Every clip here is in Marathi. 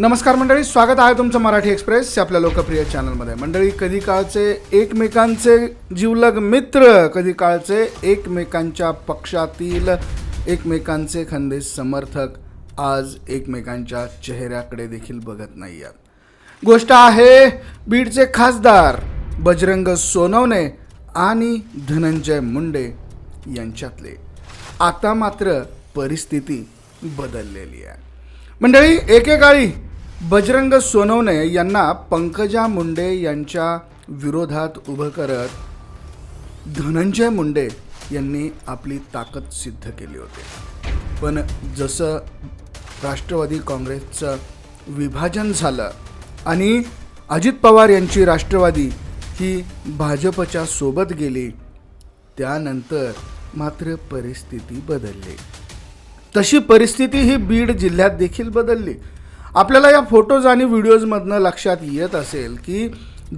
नमस्कार मंडळी स्वागत आहे तुमचं मराठी एक्सप्रेस आपल्या लोकप्रिय चॅनलमध्ये. मंडळी कधी काळचे एकमेकांचे जीवलग मित्र कधी काळचे एकमेकांच्या पक्षातील एकमेकांचे खंदे समर्थक आज एकमेकांच्या चेहऱ्याकडे देखील बघत नाही आहेत गोष्ट आहे बीडचे खासदार बजरंग सोनवणे आणि धनंजय मुंडे यांच्यातले. आता मात्र परिस्थिती बदललेली आहे. मंडळी एकेकाळी बजरंग सोनवणे यांना पंकजा मुंडे यांच्या विरोधात उभं करत धनंजय मुंडे यांनी आपली ताकद सिद्ध केली होती. पण जसं राष्ट्रवादी काँग्रेसचं विभाजन झालं आणि अजित पवार यांची राष्ट्रवादी ही भाजपच्या सोबत गेली त्यानंतर मात्र परिस्थिती बदलली. तशी परिस्थिती ही बीड जिल्ह्यात देखील बदलली. आपल्याला या फोटोज आणि व्हिडिओजमधनं लक्षात येत असेल की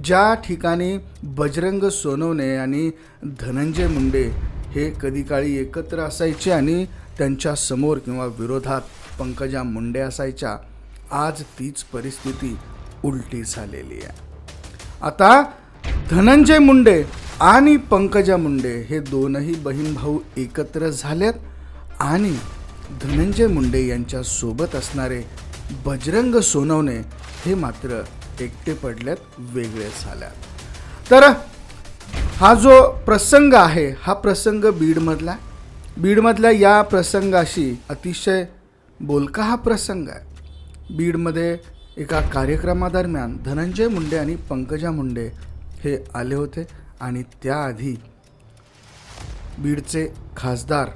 ज्या ठिकाणी बजरंग सोनवणे आणि धनंजय मुंडे हे कधी काळी एकत्र असायचे आणि त्यांच्यासमोर किंवा विरोधात पंकजा मुंडे असायच्या आज तीच परिस्थिती उलटी झालेली आहे. आता धनंजय मुंडे आणि पंकजा मुंडे हे दोनही बहीण भाऊ एकत्र झालेत आणि धनंजय मुंडे यांच्यासोबत असणारे बजरंग सोनवणे हे मात्र एकटे पडल्यात वेगळे झाल्यात. तर हा जो प्रसंग आहे हा प्रसंग बीडमधला बीडमधल्या या प्रसंगाशी अतिशय बोलका हा प्रसंग आहे. बीडमध्ये एका कार्यक्रमादरम्यान धनंजय मुंडे आणि पंकजा मुंडे हे आले होते आणि त्याआधी बीडचे खासदार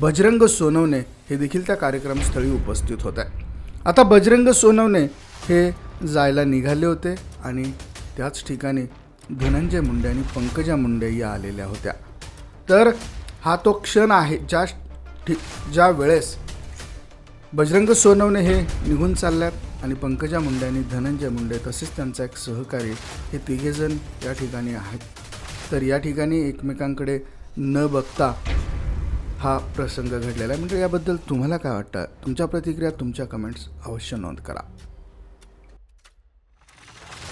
बजरंग सोनवणे हे देखील त्या कार्यक्रमस्थळी उपस्थित होत. आहे आता बजरंग सोनवणे हे जायला निघाले होते आणि त्याच ठिकाणी धनंजय मुंडे आणि पंकजा मुंडे या आलेल्या होत्या. तर हा तो क्षण आहे ज्या ठि ज्या वेळेस बजरंग सोनवणे हे निघून चालल्यात आणि पंकजा मुंडे आणि धनंजय मुंडे तसेच त्यांचा एक सहकारी हे तिघेजण या ठिकाणी आहेत. तर या ठिकाणी एकमेकांकडे न बघता हा प्रसंग घडलेला आहे. म्हणजे याबद्दल तुम्हाला काय वाटतं? तुमच्या प्रतिक्रिया तुमच्या कमेंट्स अवश्य नोंद करा.